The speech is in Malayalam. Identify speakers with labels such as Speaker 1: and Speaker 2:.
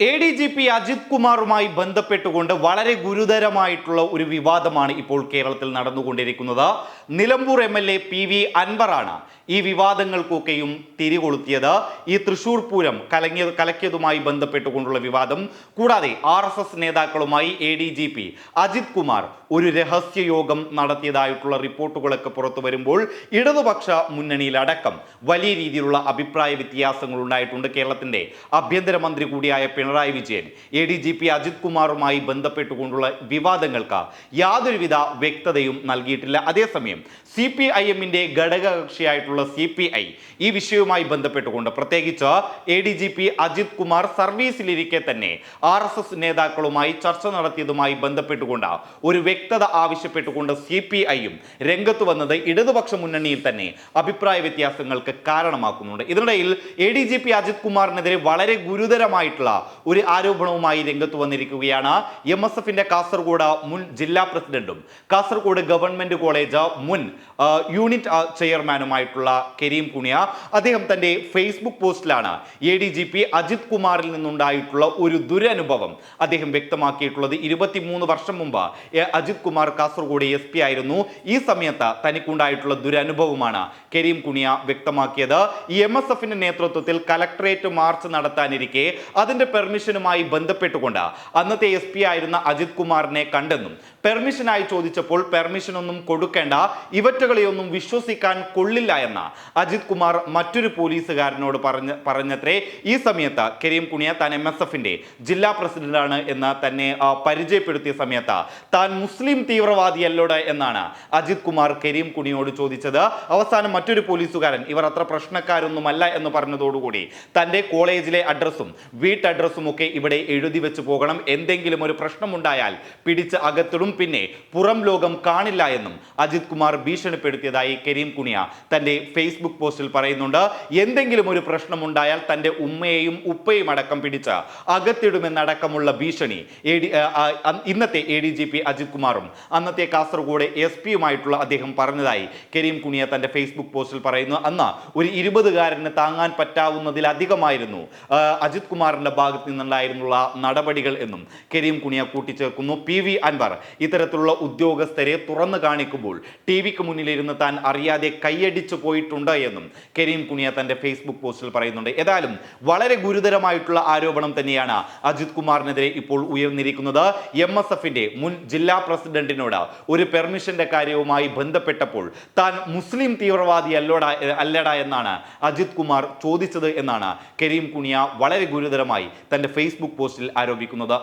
Speaker 1: A D G P Ajith കുമാറുമായി ബന്ധപ്പെട്ടുകൊണ്ട് വളരെ ഗുരുതരമായിട്ടുള്ള ഒരു വിവാദമാണ് ഇപ്പോൾ കേരളത്തിൽ നടന്നുകൊണ്ടിരിക്കുന്നത്. Nilambur M L A P V അൻവറാണ് ഈ വിവാദങ്ങൾക്കൊക്കെയും തിരികൊളുത്തിയത്. ഈ തൃശൂർ പൂരം കലങ്ങിയ കലക്കിയതുമായി ബന്ധപ്പെട്ടുകൊണ്ടുള്ള വിവാദം. കൂടാതെ ആർ എസ് എസ് നേതാക്കളുമായി A D G P Ajith Kumar ഒരു രഹസ്യയോഗം നടത്തിയതായിട്ടുള്ള റിപ്പോർട്ടുകളൊക്കെ പുറത്തു വരുമ്പോൾ ഇടതുപക്ഷ മുന്നണിയിലടക്കം വലിയ രീതിയിലുള്ള അഭിപ്രായ വ്യത്യാസങ്ങൾ ഉണ്ടായിട്ടുണ്ട് കേരളത്തിന്റെ ആഭ്യന്തരമന്ത്രി കൂടിയായ Pinarayi Vijayan A D G P Ajith കുമാറുമായി ബന്ധപ്പെട്ടുകൊണ്ടുള്ള വിവാദങ്ങൾക്ക് യാതൊരുവിധ വ്യക്തതയും നൽകിയിട്ടില്ല. അതേസമയം സി പി ഐ എമ്മിന്റെ ഘടകകക്ഷിയായിട്ടുള്ള സി പി ഐ ഈ വിഷയവുമായി ബന്ധപ്പെട്ടുകൊണ്ട് പ്രത്യേകിച്ച് A D G P Ajith Kumar സർവീസിലിരിക്കെ തന്നെ ആർ എസ് എസ് നേതാക്കളുമായി ചർച്ച നടത്തിയതുമായി ബന്ധപ്പെട്ടുകൊണ്ട് ഒരു വ്യക്തത ആവശ്യപ്പെട്ടുകൊണ്ട് സി പി ഐയും രംഗത്ത് വന്നത് ഇടതുപക്ഷ മുന്നണിയിൽ തന്നെ അഭിപ്രായ വ്യത്യാസങ്ങൾക്ക് കാരണമാക്കുന്നുണ്ട്. ഇതിനിടയിൽ A D G P Ajith കുമാറിനെതിരെ വളരെ ഗുരുതരമായിട്ടുള്ള ഒരു ആരോപണവുമായി രംഗത്ത് വന്നിരിക്കുകയാണ്. എം എസ് എഫിന്റെ കാസർഗോഡ് മുൻ ജില്ലാ പ്രസിഡന്റും കാസർഗോഡ് ഗവൺമെന്റ് കോളേജ് മുൻ യൂണിറ്റ് ചെയർമാനുമായിട്ടുള്ള കരീം കുണിയ. അദ്ദേഹം തന്റെ Facebook പോസ്റ്റിലാണ് A D G P Ajith കുമാറിൽ നിന്നുണ്ടായിട്ടുള്ള ഒരു ദുരനുഭവം അദ്ദേഹം വ്യക്തമാക്കിയിട്ടുള്ളത്. ഇരുപത്തിമൂന്ന് വർഷം മുമ്പ് അജിത് കുമാർ കാസർഗോഡ് എസ് പി ആയിരുന്നു. ഈ സമയത്ത് തനിക്കുണ്ടായിട്ടുള്ള ദുരനുഭവമാണ് കരീം കുണിയ വ്യക്തമാക്കിയത്. ഈ എം എസ് എഫിന്റെ നേതൃത്വത്തിൽ കലക്ടറേറ്റ് മാർച്ച് നടത്താനിരിക്കെ അതിന്റെ പെർമിഷനുമായി ബന്ധപ്പെട്ടുകൊണ്ട് അന്നത്തെ എസ് പി ആയിരുന്ന അജിത് കുമാറിനെ കണ്ടെന്നും പെർമിഷനായി ചോദിച്ചപ്പോൾ പെർമിഷൻ ഒന്നും കൊടുക്കേണ്ട ഇവറ്റകളെയൊന്നും വിശ്വസിക്കാൻ കൊള്ളില്ല എന്ന അജിത് കുമാർ മറ്റൊരു പോലീസുകാരനോട് പറഞ്ഞ പറഞ്ഞത്രേ ഈ സമയത്ത് കരീം കുണിയ താൻ എം എസ് എഫിന്റെ ജില്ലാ പ്രസിഡന്റാണ് എന്ന് തന്നെ പരിചയപ്പെടുത്തിയ സമയത്ത് താൻ മുസ്ലിം തീവ്രവാദിയല്ലോട് എന്നാണ് അജിത് കുമാർ കരീം കുണിയോട് ചോദിച്ചത്. അവസാനം മറ്റൊരു പോലീസുകാരൻ ഇവർ അത്ര പ്രശ്നക്കാരൊന്നുമല്ല എന്ന് പറഞ്ഞതോടുകൂടി തന്റെ കോളേജിലെ അഡ്രസ്സും വീട്ട് ഒക്കെ ഇവിടെ എഴുതി വെച്ച് പോകണം. എന്തെങ്കിലും ഒരു പ്രശ്നമുണ്ടായാൽ പിടിച്ച് അകത്തിടും. പിന്നെ പുറം ലോകം കാണില്ല എന്നും അജിത് കുമാർ ഭീഷണിപ്പെടുത്തിയതായി കരീം കുണിയ തന്റെ ഫേസ്ബുക്ക് പോസ്റ്റിൽ പറയുന്നുണ്ട്. എന്തെങ്കിലും ഒരു പ്രശ്നമുണ്ടായാൽ തന്റെ ഉമ്മയെയും ഉപ്പയും അടക്കം പിടിച്ച് അകത്തിടുമെന്നടക്കമുള്ള ഭീഷണി എ ഡി ഇന്നത്തെ A D G P Ajith കുമാറും അന്നത്തെ കാസർഗോഡ് എസ് പിയുമായിട്ടുള്ള അദ്ദേഹം പറഞ്ഞതായി കരീം കുണിയ തന്റെ ഫേസ്ബുക്ക് പോസ്റ്റിൽ പറയുന്നു. അന്ന് ഒരു ഇരുപതുകാരന് താങ്ങാൻ പറ്റാവുന്നതിലധികമായിരുന്നു അജിത് കുമാറിന്റെ ഭാഗത്ത് നിന്നുണ്ടായിരുന്നുള്ള നടപടികൾ എന്നും കരീം കുണിയ കൂട്ടിച്ചേർക്കുന്നു. പി വി അൻവർ ഇത്തരത്തിലുള്ള ഉദ്യോഗസ്ഥരെ തുറന്നു കാണിക്കുമ്പോൾ ടി വിക്ക് മുന്നിലിരുന്ന് താൻ അറിയാതെ കൈയടിച്ചു പോയിട്ടുണ്ട് എന്നും കരീം കുണിയ തന്റെ ഫേസ്ബുക്ക് പോസ്റ്റിൽ പറയുന്നുണ്ട്. ഏതായാലും വളരെ ഗുരുതരമായിട്ടുള്ള ആരോപണം തന്നെയാണ് അജിത് കുമാറിനെതിരെ ഇപ്പോൾ ഉയർന്നിരിക്കുന്നത്. എം എസ് മുൻ ജില്ലാ പ്രസിഡന്റിനോട് ഒരു പെർമിഷന്റെ കാര്യവുമായി ബന്ധപ്പെട്ടപ്പോൾ താൻ മുസ്ലിം തീവ്രവാദി അല്ലോടാ അല്ലടാ എന്നാണ് അജിത് കുമാർ ചോദിച്ചത് എന്നാണ് കരീം കുണിയ വളരെ ഗുരുതരമായി തന്റെ ഫേസ്ബുക്ക് പോസ്റ്റിൽ ആരോപിക്കുന്നത്.